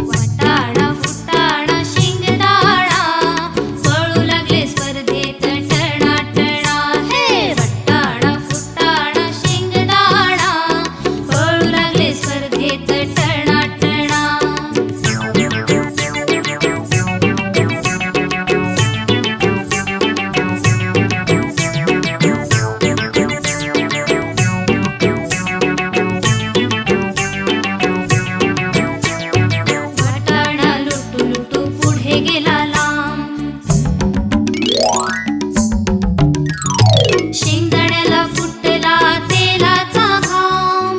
One. कुठे गेला लांब. शेंगदाण्याला फुटला तेलाचा घाम.